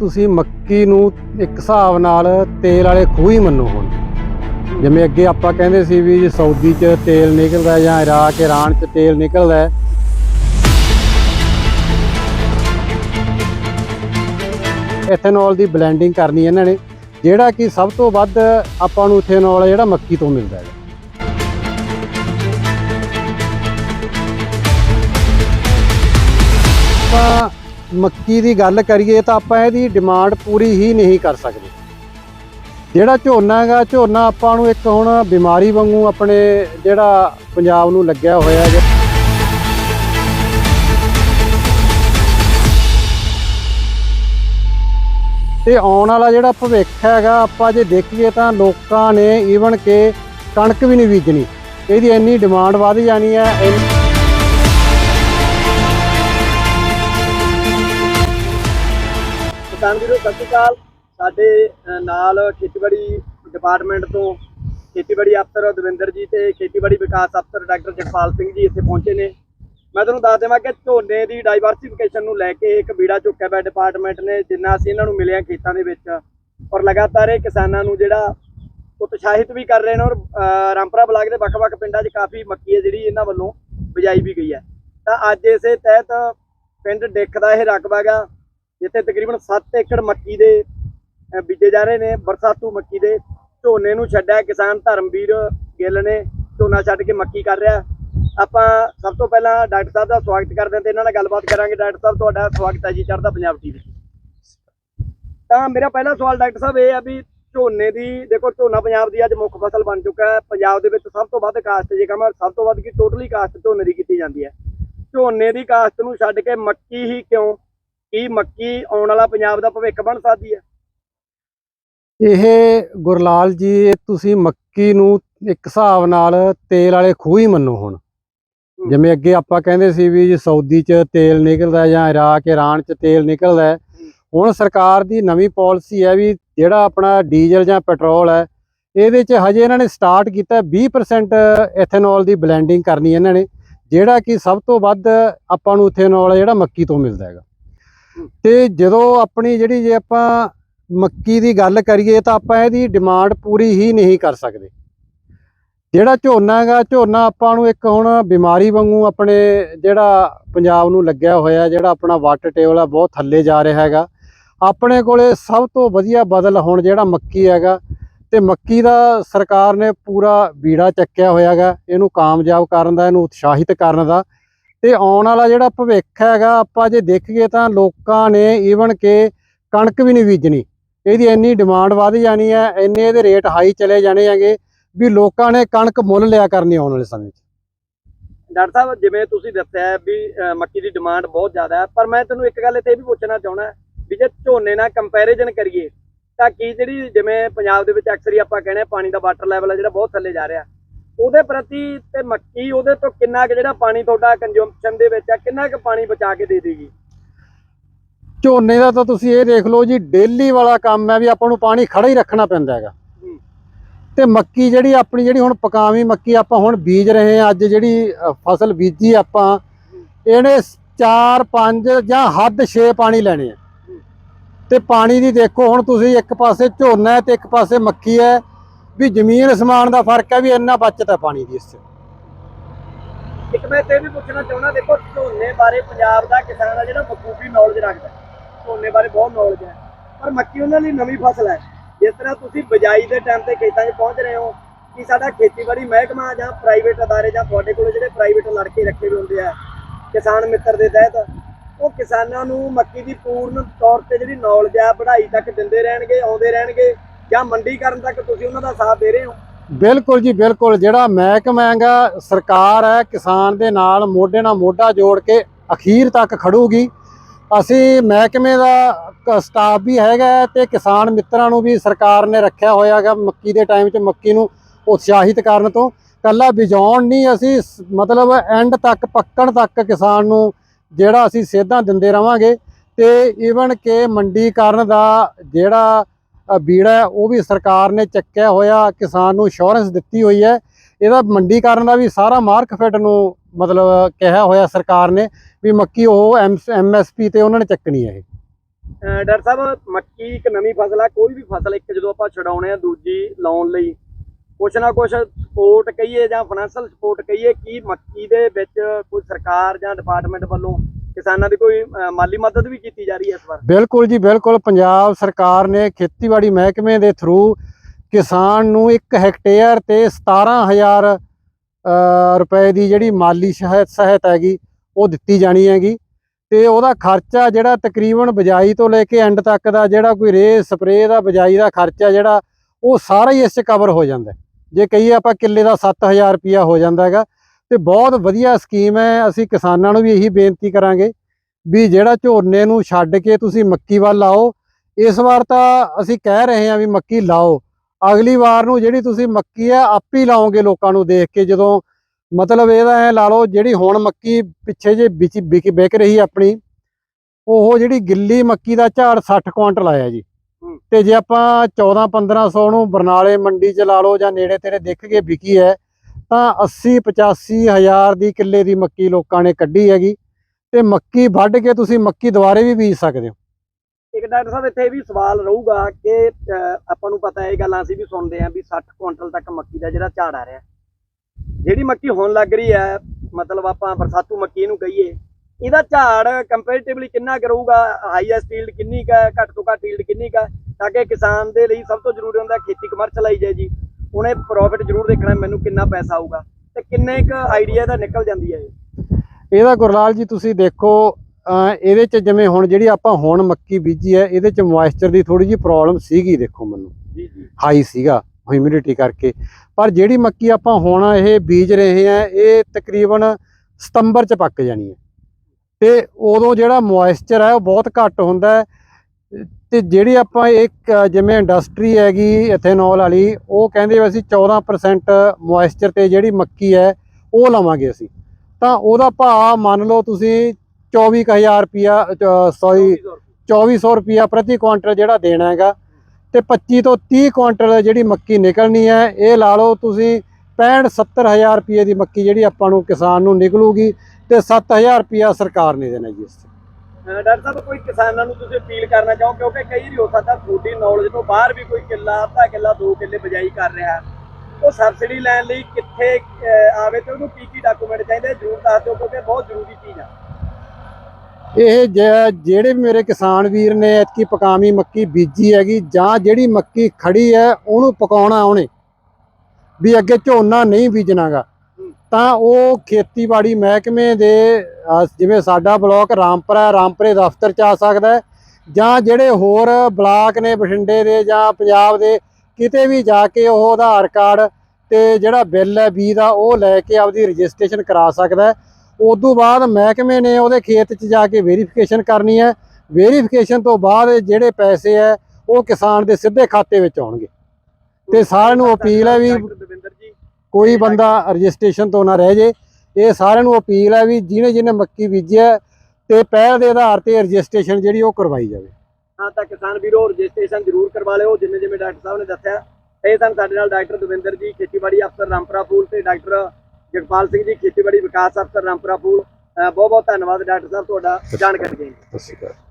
ਤੁਸੀਂ ਮੱਕੀ ਨੂੰ ਇੱਕ ਹਿਸਾਬ ਨਾਲ ਤੇਲ ਵਾਲੇ ਖੂਹ ਹੀ ਮੰਨੋ ਹੁਣ। ਜਿਵੇਂ ਅੱਗੇ ਆਪਾਂ ਕਹਿੰਦੇ ਸੀ ਵੀ ਜੇ ਸਾਊਦੀ 'ਚ ਤੇਲ ਨਿਕਲਦਾ ਜਾਂ ਇਰਾਕ, ਇਰਾਨ 'ਚ ਤੇਲ ਨਿਕਲਦਾ ਹੈ। ਇਥੇਨੋਲ ਦੀ ਬਲੈਂਡਿੰਗ ਕਰਨੀ ਇਹਨਾਂ ਨੇ, ਜਿਹੜਾ ਕਿ ਸਭ ਤੋਂ ਵੱਧ ਆਪਾਂ ਨੂੰ ਇਥੇਨੋਲ ਜਿਹੜਾ ਮੱਕੀ ਤੋਂ ਮਿਲਦਾ ਹੈ। ਆਪਾਂ ਮੱਕੀ ਦੀ ਗੱਲ ਕਰੀਏ ਤਾਂ ਆਪਾਂ ਇਹਦੀ ਡਿਮਾਂਡ ਪੂਰੀ ਹੀ ਨਹੀਂ ਕਰ ਸਕਦੇ। ਜਿਹੜਾ ਝੋਨਾ ਹੈਗਾ, ਝੋਨਾ ਆਪਾਂ ਨੂੰ ਇੱਕ ਹੁਣ ਬਿਮਾਰੀ ਵਾਂਗੂ ਆਪਣੇ ਜਿਹੜਾ ਪੰਜਾਬ ਨੂੰ ਲੱਗਿਆ ਹੋਇਆ ਹੈ। ਤੇ ਆਉਣ ਵਾਲਾ ਜਿਹੜਾ ਭਵਿੱਖ ਹੈਗਾ, ਆਪਾਂ ਜੇ ਦੇਖੀਏ ਤਾਂ ਲੋਕਾਂ ਨੇ ਈਵਨ ਕਿ ਕਣਕ ਵੀ ਨਹੀਂ ਬੀਜਣੀ। ਇਹਦੀ ਇੰਨੀ ਡਿਮਾਂਡ ਵੱਧ ਜਾਣੀ ਹੈ ਕਿਸਾਨ ਵੀਰੋ, ਸਤਿ ਸ਼੍ਰੀ ਅਕਾਲ। ਸਾਡੇ ਨਾਲ ਖੇਤੀਬਾੜੀ ਡਿਪਾਰਟਮੈਂਟ ਤੋਂ ਖੇਤੀਬਾੜੀ ਅਫਸਰ ਦਵਿੰਦਰ ਜੀ ਤੇ ਖੇਤੀਬਾੜੀ ਵਿਕਾਸ ਅਫਸਰ ਡਾਕਟਰ ਜਗਪਾਲ ਸਿੰਘ ਜੀ ਇੱਥੇ ਪਹੁੰਚੇ ਨੇ। ਮੈਂ ਤੁਹਾਨੂੰ ਦੱਸ ਦੇਵਾਂ ਕਿ ਝੋਨੇ ਦੀ ਡਾਈਵਰਸਿਫਿਕੇਸ਼ਨ ਨੂੰ ਲੈ ਕੇ ਇੱਕ ਬੀੜਾ ਚੁੱਕਿਆ ਹੋਇਆ ਡਿਪਾਰਟਮੈਂਟ ਨੇ, ਜਿੰਨਾ ਅਸੀਂ ਇਹਨਾਂ ਨੂੰ ਮਿਲਿਆ ਖੇਤਾਂ ਦੇ ਵਿੱਚ। ਔਰ ਲਗਾਤਾਰ ਇਹ ਕਿਸਾਨਾਂ ਨੂੰ ਜਿਹੜਾ ਉਤਸ਼ਾਹਿਤ ਵੀ ਕਰ ਰਹੇ ਨੇ ਔਰ ਰਾਮਪੁਰਾ ਬਲਾਕ ਦੇ ਵੱਖ-ਵੱਖ ਪਿੰਡਾਂ 'ਚ ਕਾਫੀ ਮੱਕੀ ਹੈ ਜਿਹੜੀ ਇਹਨਾਂ ਵੱਲੋਂ ਬਿਜਾਈ ਵੀ ਗਈ ਹੈ। ਤਾਂ ਅੱਜ ਇਸੇ ਤਹਿਤ ਪਿੰਡ ਡਿੱਖ ਦਾ ਇਹ ਰਕਬਾ ਗਾ ਜਿੱਥੇ ਤਕਰੀਬਨ 7 ਏਕੜ ਮੱਕੀ ਦੇ ਬੀਜੇ ਜਾ ਰਹੇ ਨੇ, ਬਰਸਾਤੂ ਮੱਕੀ ਦੇ ਝੋਨੇ ਨੂੰ ਛੱਡਿਆ ਕਿਸਾਨ ਧਰਮਵੀਰ ਗਿੱਲ ਨੇ ਝੋਨਾ ਛੱਡ ਕੇ ਮੱਕੀ ਕਰ ਰਿਹਾ। ਆਪਾਂ ਸਭ ਤੋਂ ਪਹਿਲਾਂ ਡਾਕਟਰ ਸਾਹਿਬ ਦਾ ਸਵਾਗਤ ਕਰਦੇ ਹਾਂ ਤੇ ਇਹਨਾਂ ਨਾਲ ਗੱਲਬਾਤ ਕਰਾਂਗੇ। ਡਾਕਟਰ ਸਾਹਿਬ, ਤੁਹਾਡਾ ਸਵਾਗਤ ਹੈ ਜੀ ਚੜ੍ਹਦਾ ਪੰਜਾਬ ਟੀਵੀ ਤਾਂ। ਮੇਰਾ ਪਹਿਲਾ ਸਵਾਲ ਡਾਕਟਰ ਸਾਹਿਬ ਇਹ ਆ ਵੀ ਝੋਨੇ ਦੀ, ਦੇਖੋ ਝੋਨਾ ਪੰਜਾਬ ਦੀ ਅੱਜ ਮੁੱਖ ਫਸਲ ਬਣ ਚੁੱਕਾ ਹੈ। ਪੰਜਾਬ ਦੇ ਵਿੱਚ ਸਭ ਤੋਂ ਵੱਧ ਕਾਸ਼ਤ ਜੇ ਕਹਾਂ, ਸਭ ਤੋਂ ਵੱਧ ਕੀ ਟੋਟਲੀ ਕਾਸ਼ਤ ਝੋਨੇ ਦੀ ਕੀਤੀ ਜਾਂਦੀ ਹੈ। ਝੋਨੇ ਦੀ ਕਾਸ਼ਤ ਨੂੰ ਛੱਡ ਕੇ ਮੱਕੀ ਹੀ ਕਿਉਂ ਕੀ ਮੱਕੀ ਆਉਣ ਵਾਲਾ ਪੰਜਾਬ ਦਾ ਭਵਿੱਖ ਬਣ ਸਕਦੀ ਹੈ? ਇਹ ਗੁਰਲਾਲ ਜੀ ਇਹ ਤੁਸੀਂ ਮੱਕੀ ਨੂੰ ਇੱਕ ਹਿਸਾਬ ਨਾਲ ਤੇਲ ਵਾਲੇ ਖੂਹ ਹੀ ਮੰਨੋ ਹੁਣ। ਜਿਵੇਂ ਅੱਗੇ ਆਪਾਂ ਕਹਿੰਦੇ ਸੀ ਵੀ ਜੇ ਸਾਊਦੀ 'ਚ ਤੇਲ ਨਿਕਲਦਾ ਜਾਂ ਇਰਾਕ ਇਰਾਨ 'ਚ ਤੇਲ ਨਿਕਲਦਾ ਹੁਣ ਸਰਕਾਰ ਦੀ ਨਵੀਂ ਪਾਲਿਸੀ ਹੈ ਵੀ ਜਿਹੜਾ ਆਪਣਾ ਡੀਜ਼ਲ ਜਾਂ ਪੈਟਰੋਲ ਹੈ ਇਹਦੇ 'ਚ ਹਜੇ ਇਹਨਾਂ ਨੇ ਸਟਾਰਟ ਕੀਤਾ 20% ਇਥੇਨੋਲ ਦੀ ਬਲੈਂਡਿੰਗ ਕਰਨੀ ਇਹਨਾਂ ਨੇ ਜਿਹੜਾ ਕਿ ਸਭ ਤੋਂ ਵੱਧ ਆਪਾਂ ਨੂੰ ਇਥੇਨੋਲ ਜਿਹੜਾ ਮੱਕੀ ਤੋਂ ਮਿਲਦਾ ਹੈਗਾ। ਤੇ ਜਦੋਂ ਆਪਣੀ ਜਿਹੜੀ ਜੇ ਆਪਾਂ ਮੱਕੀ ਦੀ ਗੱਲ ਕਰੀਏ ਤਾਂ ਆਪਾਂ ਇਹਦੀ ਡਿਮਾਂਡ ਪੂਰੀ ਹੀ ਨਹੀਂ ਕਰ ਸਕਦੇ। ਜਿਹੜਾ ਝੋਨਾ ਹੈਗਾ, ਝੋਨਾ ਆਪਾਂ ਨੂੰ ਇੱਕ ਹੁਣ ਬਿਮਾਰੀ ਵਾਂਗੂ ਆਪਣੇ ਜਿਹੜਾ ਪੰਜਾਬ ਨੂੰ ਲੱਗਿਆ ਹੋਇਆ, ਜਿਹੜਾ ਆਪਣਾ ਵਾਟਰ ਟੇਬਲ ਆ, ਬਹੁਤ ਥੱਲੇ ਜਾ ਰਿਹਾ ਹੈਗਾ। ਆਪਣੇ ਕੋਲੇ ਸਭ ਤੋਂ ਵਧੀਆ ਬਦਲ ਹੁਣ ਜਿਹੜਾ ਮੱਕੀ ਹੈਗਾ ਤੇ ਮੱਕੀ ਦਾ ਸਰਕਾਰ ਨੇ ਪੂਰਾ ਬੀੜਾ ਚੱਕਿਆ ਹੋਇਆ ਹੈਗਾ। ਇਹਨੂੰ ਕਾਮਯਾਬ ਕਰਨ ਦਾ, ਇਹਨੂੰ ਉਤਸ਼ਾਹਿਤ ਕਰਨ ਦਾ। ਤੇ ਆਉਣ ਵਾਲਾ ਜਿਹੜਾ ਭਵਿੱਖ ਹੈਗਾ, ਆਪਾਂ ਜੇ ਦੇਖੀਏ ਤਾਂ ਲੋਕਾਂ ਨੇ ਈਵਨ ਕਿ ਕਣਕ ਵੀ ਨਹੀਂ ਬੀਜਣੀ। ਇਹਦੀ ਇੰਨੀ ਡਿਮਾਂਡ ਵੱਧ ਜਾਣੀ ਹੈ, ਇੰਨੇ ਇਹਦੇ ਰੇਟ ਹਾਈ ਚਲੇ ਜਾਣੇ ਹੈਗੇ ਵੀ ਲੋਕਾਂ ਨੇ ਕਣਕ ਮੁੱਲ ਲਿਆ ਕਰਨੀ ਆਉਣ ਵਾਲੇ ਸਮੇਂ 'ਚ ਡਾਕਟਰ ਸਾਹਿਬ, ਜਿਵੇਂ ਤੁਸੀਂ ਦੱਸਿਆ ਵੀ ਮੱਕੀ ਦੀ ਡਿਮਾਂਡ ਬਹੁਤ ਜ਼ਿਆਦਾ ਹੈ, ਪਰ ਮੈਂ ਤੁਹਾਨੂੰ ਇੱਕ ਗੱਲ ਇੱਥੇ ਇਹ ਵੀ ਪੁੱਛਣਾ ਚਾਹਣਾ ਵੀ ਜੇ ਝੋਨੇ ਨਾਲ ਕੰਪੈਰੀਜ਼ਨ ਕਰੀਏ, ਤਾਂ ਕੀ ਜਿਹੜੀ ਜਿਵੇਂ ਪੰਜਾਬ ਦੇ ਵਿੱਚ ਅਕਸਰ ਹੀ ਆਪਾਂ ਕਹਿੰਦੇ ਪਾਣੀ ਦਾ ਵਾਟਰ ਲੈਵਲ ਹੈ ਜਿਹੜਾ ਬਹੁਤ ਥੱਲੇ ਜਾ ਰਿਹਾ। ਉਹਦੇ ਪ੍ਰਤੀ ਤੇ ਮੱਕੀ ਉਹਦੇ ਤੋਂ ਕਿੰਨਾ ਕੁ ਜਿਹੜਾ ਪਾਣੀ ਤੁਹਾਡਾ ਕੰਜ਼ੰਪਸ਼ਨ ਦੇ ਵਿੱਚ ਹੈ ਕਿੰਨਾ ਕੁ ਪਾਣੀ ਬਚਾ ਕੇ ਦੇ ਦੇਗੀ? ਝੋਨੇ ਦਾ ਤਾਂ ਤੁਸੀਂ ਇਹ ਦੇਖ ਲਓ ਜੀ ਡੇਲੀ ਵਾਲਾ ਕੰਮ ਹੈ ਵੀ ਆਪਾਂ ਨੂੰ ਪਾਣੀ ਖੜਾ ਹੀ ਰੱਖਣਾ ਪੈਂਦਾ ਹੈਗਾ। ਤੇ ਮੱਕੀ ਜਿਹੜੀ ਆਪਣੀ ਜਿਹੜੀ ਹੁਣ ਪਕਾਵੀਂ ਮੱਕੀ ਆਪਾਂ ਹੁਣ ਬੀਜ ਰਹੇ ਹਾਂ ਅੱਜ ਜਿਹੜੀ ਫਸਲ ਬੀਜੀ ਆਪਾਂ ਇਹਨੇ 4 5 ਜਾਂ ਹੱਦ 6 ਪਾਣੀ ਲੈਣੇ ਆ। ਤੇ ਪਾਣੀ ਦੀ ਦੇਖੋ ਹੁਣ ਤੁਸੀਂ ਇੱਕ ਪਾਸੇ ਝੋਨਾ ਹੈ ਤੇ ਇੱਕ ਪਾਸੇ ਮੱਕੀ ਹੈ ਵੀ ਜ਼ਮੀਨ ਅਸਮਾਨ ਦਾ ਫ਼ਰਕ ਹੈ ਵੀ ਇੰਨਾ ਬਚਤ ਹੈ ਪਾਣੀ ਦੀ ਇਸ 'ਚ। ਇੱਕ ਮੈਂ ਤੇ ਵੀ ਪੁੱਛਣਾ ਚਾਹੁੰਦਾ, ਦੇਖੋ ਝੋਨੇ ਬਾਰੇ ਪੰਜਾਬ ਦਾ, ਕਿਸਾਨ ਆ ਜਿਹੜਾ ਬਖੂਬੀ ਨੌਲੇਜ ਰੱਖਦਾ ਝੋਨੇ ਬਾਰੇ ਬਹੁਤ ਨੌਲੇਜ ਹੈ। ਪਰ ਮੱਕੀ ਉਹਨਾਂ ਲਈ ਨਵੀਂ ਫਸਲ ਹੈ। ਜਿਸ ਤਰ੍ਹਾਂ ਤੁਸੀਂ ਬਿਜਾਈ ਦੇ ਟਾਈਮ ਤੇ ਖੇਤਾਂ 'ਚ ਪਹੁੰਚ ਰਹੇ ਹੋ ਕਿ ਸਾਡਾ ਖੇਤੀਬਾੜੀ ਮਹਿਕਮਾ ਜਾਂ ਪ੍ਰਾਈਵੇਟ ਅਦਾਰੇ ਜਾਂ ਤੁਹਾਡੇ ਕੋਲ ਜਿਹੜੇ ਪ੍ਰਾਈਵੇਟ ਲੜਕੇ ਰੱਖੇ ਵੀ ਹੁੰਦੇ ਆ, ਕਿਸਾਨ ਮਿੱਤਰ ਦੇ ਤਹਿਤ, ਉਹ ਕਿਸਾਨਾਂ ਨੂੰ ਮੱਕੀ ਦੀ ਪੂਰਨ ਤੌਰ ਤੇ ਜਿਹੜੀ ਨੌਲੇਜ ਆ, ਪੜ੍ਹਾਈ ਤੱਕ ਦਿੰਦੇ ਰਹਿਣਗੇ, ਆਉਂਦੇ ਰਹਿਣਗੇ। ਜਾਂ ਮੰਡੀਕਰਨ ਤੱਕ ਤੁਸੀਂ ਉਹਨਾਂ ਦਾ ਸਾਥ ਦੇ ਰਹੇ ਹੋ? ਬਿਲਕੁਲ ਜੀ, ਬਿਲਕੁਲ। ਜਿਹੜਾ ਮਹਿਕਮਾ ਹੈਗਾ, ਸਰਕਾਰ ਹੈ, ਕਿਸਾਨ ਦੇ ਨਾਲ ਮੋਢੇ ਨਾਲ ਮੋਢਾ ਜੋੜ ਕੇ ਅਖੀਰ ਤੱਕ ਖੜੂਗੀ। ਅਸੀਂ ਮਹਿਕਮੇ ਦਾ ਸਟਾਫ ਵੀ ਹੈਗਾ ਹੈ ਤੇ ਕਿਸਾਨ ਮਿੱਤਰਾਂ ਨੂੰ ਵੀ ਸਰਕਾਰ ਨੇ ਰੱਖਿਆ ਹੋਇਆ ਹੈਗਾ ਮੱਕੀ ਦੇ ਟਾਈਮ 'ਚ, ਮੱਕੀ ਨੂੰ ਉਤਸ਼ਾਹਿਤ ਕਰਨ ਤੋਂ। ਕੱਲਾ ਬਿਜਾਉਣ ਨਹੀਂ, ਅਸੀਂ ਮਤਲਬ ਐਂਡ ਤੱਕ, ਪੱਕਣ ਤੱਕ ਕਿਸਾਨ ਨੂੰ ਜਿਹੜਾ ਅਸੀਂ ਸੇਧਾਂ ਦਿੰਦੇ ਰਵਾਂਗੇ। ਤੇ ਈਵਨ ਕਿ ਮੰਡੀਕਰਨ ਦਾ ਜਿਹੜਾ ਬੀੜਾ ਉਹ ਵੀ ਸਰਕਾਰ ਨੇ ਚੱਕਿਆ ਹੋਇਆ, ਕਿਸਾਨ ਨੂੰ ਇੰਸ਼ੋਰੈਂਸ ਦਿੱਤੀ ਹੋਈ ਹੈ। ਇਹਦਾ ਮੰਡੀਕਰਨ ਦਾ ਵੀ ਸਾਰਾ ਮਾਰਕਫੈਟ ਨੂੰ ਮਤਲਬ ਕਿਹਾ ਹੋਇਆ ਸਰਕਾਰ ਨੇ ਵੀ ਮੱਕੀ ਉਹ ਐਮਐਸਪੀ ਤੇ ਉਹਨਾਂ ਨੇ ਚੱਕਣੀ ਹੈ ਇਹ। ਡਾਕਟਰ ਸਾਹਿਬ, ਮੱਕੀ ਇੱਕ ਨਵੀਂ ਫਸਲ ਹੈ, ਕੋਈ ਵੀ ਫਸਲ ਇੱਕ ਜਦੋਂ ਆਪਾਂ ਛਡਾਉਣੇ ਆ ਦੂਜੀ ਲਾਉਣ ਲਈ, ਕੁਛ ਨਾ ਕੁਛ ਸਪੋਰਟ ਕਹੀਏ ਜਾਂ ਫਾਈਨੈਂਸ਼ੀਅਲ ਸਪੋਰਟ ਕਹੀਏ, ਕਿ ਮੱਕੀ ਦੇ ਵਿੱਚ ਕੋਈ ਸਰਕਾਰ ਜਾਂ ਡਿਪਾਰਟਮੈਂਟ ਵੱਲੋਂ ਕਿਸਾਨਾਂ ਦੀ ਕੋਈ ਅਹ, ਮਾਲੀ ਮਦਦ ਵੀ ਕੀਤੀ ਜਾ ਰਹੀ ਹੈ ਇਸ ਵਾਰ? ਬਿਲਕੁਲ ਜੀ ਬਿਲਕੁਲ। ਪੰਜਾਬ ਸਰਕਾਰ ਨੇ ਖੇਤੀਬਾੜੀ ਮਹਿਕਮੇ ਦੇ ਥਰੂ ਕਿਸਾਨ ਨੂੰ 1 ਹੈਕਟੇਅਰ ਤੇ 17000 ਅ, ਰੁਪਏ ਦੀ ਜਿਹੜੀ ਮਾਲੀ ਸਹਾਇ- ਸਹਾਇਤਾ ਹੈਗੀ ਉਹ ਦਿੱਤੀ ਜਾਣੀ ਹੈਗੀ। ਤੇ ਉਹਦਾ ਖਰਚਾ ਜਿਹੜਾ ਤਕਰੀਬਨ ਬਜਾਈ ਤੋਂ ਲੈ ਕੇ ਐਂਡ ਤੱਕ ਦਾ ਜਿਹੜਾ ਕੋਈ ਰੇ ਸਪਰੇਅ ਦਾ ਬਜਾਈ ਦਾ ਖਰਚਾ ਜਿਹੜਾ ਉਹ ਸਾਰਾ ਹੀ ਇਸ 'ਚ ਕਵਰ ਹੋ ਜਾਂਦਾ ਹੈ। ਜੇ ਕਹੀਏ ਆਪਾਂ ਕਿੱਲੇ ਦਾ 7000 ਰੁਪਿਆ ਹੋ ਜਾਂਦਾ ਹੈਗਾ ਤੇ ਬਹੁਤ ਵਧੀਆ ਸਕੀਮ ਹੈ। ਅਸੀਂ ਕਿਸਾਨਾਂ ਨੂੰ ਵੀ ਇਹੀ ਬੇਨਤੀ ਕਰਾਂਗੇ ਵੀ ਜਿਹੜਾ ਝੋਨੇ ਨੂੰ ਛੱਡ ਕੇ ਤੁਸੀਂ ਮੱਕੀ ਵੱਲ ਆਓ ਇਸ ਵਾਰ ਤਾਂ ਅਸੀਂ ਕਹਿ ਰਹੇ ਹਾਂ ਵੀ ਮੱਕੀ ਲਾਓ। ਅਗਲੀ ਵਾਰ ਨੂੰ ਜਿਹੜੀ ਤੁਸੀਂ ਮੱਕੀ ਆ ਆਪ ਹੀ ਲਾਓਗੇ ਲੋਕਾਂ ਨੂੰ ਦੇਖ ਕੇ। ਜਦੋਂ ਮਤਲਬ ਇਹਦਾ ਐ ਲਾ ਲਓ ਜਿਹੜੀ ਹੁਣ ਮੱਕੀ ਪਿੱਛੇ ਜੇ ਵਿਚ ਵਿਕ ਵਿਕ ਰਹੀ ਆਪਣੀ ਉਹ ਜਿਹੜੀ ਗਿੱਲੀ ਮੱਕੀ ਦਾ ਝਾੜ 60 ਕੁਆਂਟਲ ਆਇਆ ਜੀ। ਹੂੰ। ਤੇ ਜੇ ਆਪਾਂ 14 1500 ਨੂੰ ਬਰਨਾਲੇ ਮੰਡੀ ਚ ਲਾ ਲਓ ਜਾਂ ਨੇੜੇ ਤੇੜੇ ਦੇਖ ਕੇ ਵਿਕੀ ਹੈ ਤਾਂ 80 85 ਹਜ਼ਾਰ ਦੀ ਕਿੱਲੇ ਦੀ ਮੱਕੀ ਲੋਕਾਂ ਨੇ ਕੱਢੀ ਹੈਗੀ ਤੇ ਮੱਕੀ ਵੱਢ ਕੇ ਤੁਸੀਂ ਮੱਕੀ ਦੁਬਾਰੇ ਵੀ ਬੀਜ ਸਕਦੇ ਹੋ। ਇੱਕ ਡਾਕਟਰ ਸਾਹਿਬ, ਇੱਥੇ ਵੀ ਸਵਾਲ ਰਹੂਗਾ ਕਿ ਆਪਾਂ ਨੂੰ ਪਤਾ ਹੈ ਇਹ ਗੱਲਾਂ ਅਸੀਂ ਵੀ ਸੁਣਦੇ ਆਂ ਵੀ 60 ਕੁਇੰਟਲ ਤੱਕ ਮੱਕੀ ਦਾ ਜਿਹੜਾ ਝਾੜ ਆ ਰਿਹਾ। ਜਿਹੜੀ ਮੱਕੀ ਹੁਣ ਲੱਗ ਰਹੀ ਹੈ, ਮਤਲਬ ਆਪਾਂ ਬਰਸਾਤੂ ਮੱਕੀ ਇਹਨੂੰ ਕਹੀਏ, ਇਹਦਾ ਝਾੜ ਕੰਪੈਰੀਟਿਵਲੀ ਕਿੰਨਾ ਕੁ ਰਹੂਗਾ? ਹਾਈਐਸਟ ਯੀਲਡ ਕਿੰਨੀ ਕੁ ਘੱਟ ਤੋਂ ਘੱਟ ਯੀਲਡ ਕਿੰਨੀ ਕਾ ਤਾਂ ਕਿ ਕਿਸਾਨ ਦੇ ਲਈ ਸਭ ਤੋਂ ਜ਼ਰੂਰੀ ਹੁੰਦਾ ਖੇਤੀ ਕਮਰਸ਼ਲਾਈਜ਼ ਹੈ ਜੀ। ਉਹਨੇ ਪ੍ਰੋਫਿਟ ਜ਼ਰੂਰ ਦੇਖਣਾ ਮੈਨੂੰ ਕਿੰਨਾ ਪੈਸਾ ਆਊਗਾ ਤੇ ਕਿੰਨੇ ਕ ਆਈਡੀਆ ਦਾ ਨਿਕਲ ਜਾਂਦੀ ਹੈ ਇਹ? ਇਹਦਾ ਗੁਰਲਾਲ ਜੀ ਤੁਸੀਂ ਦੇਖੋ ਇਹਦੇ ਚ ਜਿਵੇਂ ਹੁਣ ਜਿਹੜੀ ਆਪਾਂ ਹੁਣ ਮੱਕੀ ਬੀਜੀ ਹੈ ਇਹਦੇ ਚ ਮੋਇਸਚਰ ਦੀ ਥੋੜੀ ਜਿਹੀ ਪ੍ਰੋਬਲਮ ਸੀਗੀ ਦੇਖੋ ਮੈਨੂੰ। ਜੀ ਜੀ। ਹਾਈ ਸੀਗਾ ਹਿਊਮਿਡਿਟੀ ਕਰਕੇ। ਪਰ ਜਿਹੜੀ ਮੱਕੀ ਆਪਾਂ ਹੁਣ ਇਹ ਬੀਜ ਰਹੇ ਆ ਇਹ ਤਕਰੀਬਨ ਸਤੰਬਰ ਚ ਪੱਕ ਜਾਣੀ ਹੈ। ਤੇ ਉਦੋਂ ਜਿਹੜਾ ਮੋਇਸਚਰ ਹੈ ਉਹ ਬਹੁਤ ਘੱਟ ਹੁੰਦਾ ਹੈ। ਤੇ ਜਿਹੜੀ ਆਪਾਂ ਇੱਕ ਜਿਵੇਂ ਇੰਡਸਟਰੀ ਹੈਗੀ ਇਥੇਨੋਲ ਵਾਲੀ, ਉਹ ਕਹਿੰਦੇ ਵੀ ਅਸੀਂ 14% ਮੋਇਸਚਰ ਤੇ ਜਿਹੜੀ ਮੱਕੀ ਹੈ, ਉਹ ਲਵਾਂਗੇ ਅਸੀਂ। ਤਾਂ ਉਹਦਾ ਭਾਅ ਮੰਨ ਲਓ ਤੁਸੀਂ 24000 ਰੁਪਿਆ ਸੌਰੀ 2400 ਰੁਪਿਆ ਪ੍ਰਤੀ ਕੁਇੰਟਲ ਜਿਹੜਾ ਦੇਣਾ ਹੈਗਾ ਤੇ 25 ਤੋਂ 30 ਕੁਇੰਟਲ ਜਿਹੜੀ ਮੱਕੀ ਨਿਕਲਣੀ ਹੈ, ਇਹ ਲਾ ਲਓ ਤੁਸੀਂ 65 70000 ਰੁਪਏ ਦੀ ਮੱਕੀ ਜਿਹੜੀ ਆਪਾਂ ਨੂੰ ਕਿਸਾਨ ਨੂੰ ਨਿਕਲੂਗੀ ਤੇ 7000 ਰੁਪਿਆ ਸਰਕਾਰ ਨੇ ਦੇਣਾ ਜੀ ਇਸ 'ਚ ਡਾਕਟਰ ਸਾਹਿਬ, ਕੋਈ ਕਿਸਾਨਾਂ ਨੂੰ ਤੁਸੀਂ ਅਪੀਲ ਕਰਨਾ ਚਾਹੋ ਕਿਉਂਕਿ ਕਈ ਵਾਰੀ ਹੋ ਸਕਦਾ ਤੁਹਾਡੀ ਨੌਲੇਜ ਤੋਂ ਬਾਹਰ ਵੀ ਕੋਈ ਕਿੱਲਾ, ਅੱਧਾ ਕਿੱਲਾ, ਦੋ ਕਿੱਲੇ ਬਜਾਈ ਕਰ ਰਿਹਾ। ਉਹ ਸਬਸਿਡੀ ਲੈਣ ਲਈ ਕਿੱਥੇ ਆਵੇ ਤੇ ਉਹਨੂੰ ਕੀ ਕੀ ਡਾਕੂਮੈਂਟ ਚਾਹੀਦੇ ਜ਼ਰੂਰ ਦੱਸ ਦਿਓ, ਕਿਉਂਕਿ ਬਹੁਤ ਜ਼ਰੂਰੀ ਚੀਜ਼ ਆ। ਇਹ ਜਿਹੜੇ ਮੇਰੇ ਕਿਸਾਨ ਵੀਰ ਨੇ, ਐਤਕੀ ਪਕਾਮੀ ਮੱਕੀ ਬੀਜੀ ਹੈਗੀ, ਜਾਂ ਜਿਹੜੀ ਮੱਕੀ ਖੜੀ ਹੈ, ਉਹਨੂੰ ਪਕਾਉਣਾ ਉਹਨੇ। ਵੀ ਅੱਗੇ ਝੋਨਾ ਨਹੀਂ ਬੀਜਣਾਗਾ। ਤਾਂ ਉਹ ਖੇਤੀਬਾੜੀ ਮਹਿਕਮੇ ਦੇ ਜਿਵੇਂ ਸਾਡਾ ਬਲਾਕ ਰਾਮਪੁਰਾ ਹੈ, ਰਾਮਪੁਰੇ ਦਫ਼ਤਰ ਚ ਆ ਸਕਦਾ ਹੈ ਜਾਂ ਜਿਹੜੇ ਹੋਰ ਬਲਾਕ ਨੇ ਬਠਿੰਡੇ ਦੇ ਜਾਂ ਪੰਜਾਬ ਦੇ ਕਿਤੇ ਵੀ ਜਾ ਕੇ ਉਹ ਆਧਾਰ ਕਾਰਡ ਤੇ ਜਿਹੜਾ ਬਿੱਲ ਹੈ ਬੀ ਦਾ ਉਹ ਲੈ ਕੇ ਆਪਦੀ ਰਜਿਸਟ੍ਰੇਸ਼ਨ ਕਰਾ ਸਕਦਾ ਹੈ। ਤੋਂ ਬਾਅਦ ਮਹਿਕਮੇ ਨੇ ਉਹਦੇ ਖੇਤ 'ਚ ਜਾ ਕੇ ਵੈਰੀਫਿਕੇਸ਼ਨ ਕਰਨੀ ਹੈ। ਵੈਰੀਫਿਕੇਸ਼ਨ ਤੋਂ ਬਾਅਦ ਜਿਹੜੇ ਪੈਸੇ ਹੈ ਉਹ ਕਿਸਾਨ ਦੇ ਸਿੱਧੇ ਖਾਤੇ ਵਿੱਚ ਆਉਣਗੇ। ਤੇ ਸਾਰਿਆਂ ਨੂੰ ਅਪੀਲ ਹੈ ਵੀ ਕੋਈ ਬੰਦਾ ਰਜਿਸਟ੍ਰੇਸ਼ਨ ਤੋਂ ਨਾ ਰਹਿ ਜੇ। ਇਹ ਸਾਰਿਆਂ ਨੂੰ ਅਪੀਲ ਹੈ ਵੀ ਜਿਹਨੇ ਜਿਹਨੇ ਮੱਕੀ ਬੀਜੀ ਹੈ ਤੇ ਪਹਿਲ ਦੇ ਆਧਾਰ ਤੇ ਰਜਿਸਟ੍ਰੇਸ਼ਨ ਜਿਹੜੀ ਉਹ ਕਰਵਾਈ ਜਾਵੇ। ਹਾਂ ਤਾਂ ਕਿਸਾਨ ਵੀਰੋ ਰਜਿਸਟ੍ਰੇਸ਼ਨ ਜ਼ਰੂਰ ਕਰਵਾ ਲਿਓ ਜਿਵੇਂ ਜਿਵੇਂ ਡਾਕਟਰ ਸਾਹਿਬ ਨੇ ਦੱਸਿਆ। ਇਹ ਸਨ ਸਾਡੇ ਨਾਲ ਡਾਕਟਰ ਦਵਿੰਦਰ ਜੀ ਖੇਤੀਬਾੜੀ ਅਫਸਰ ਰਾਮਪੁਰਾ ਫੂਲ ਤੇ ਡਾਕਟਰ ਜਗਪਾਲ ਸਿੰਘ ਜੀ ਖੇਤੀਬਾੜੀ ਵਿਕਾਸ ਅਫਸਰ ਰਾਮਪੁਰਾ ਫੂਲ ਬਹੁਤ ਬਹੁਤ ਧੰਨਵਾਦ ਡਾਕਟਰ ਸਾਹਿਬ ਤੁਹਾਡਾ ਜਾਣਕਾਰੀ ਦੇਣ ਲਈ। ਸਤਿ ਸ਼੍ਰੀ ਅਕਾਲ।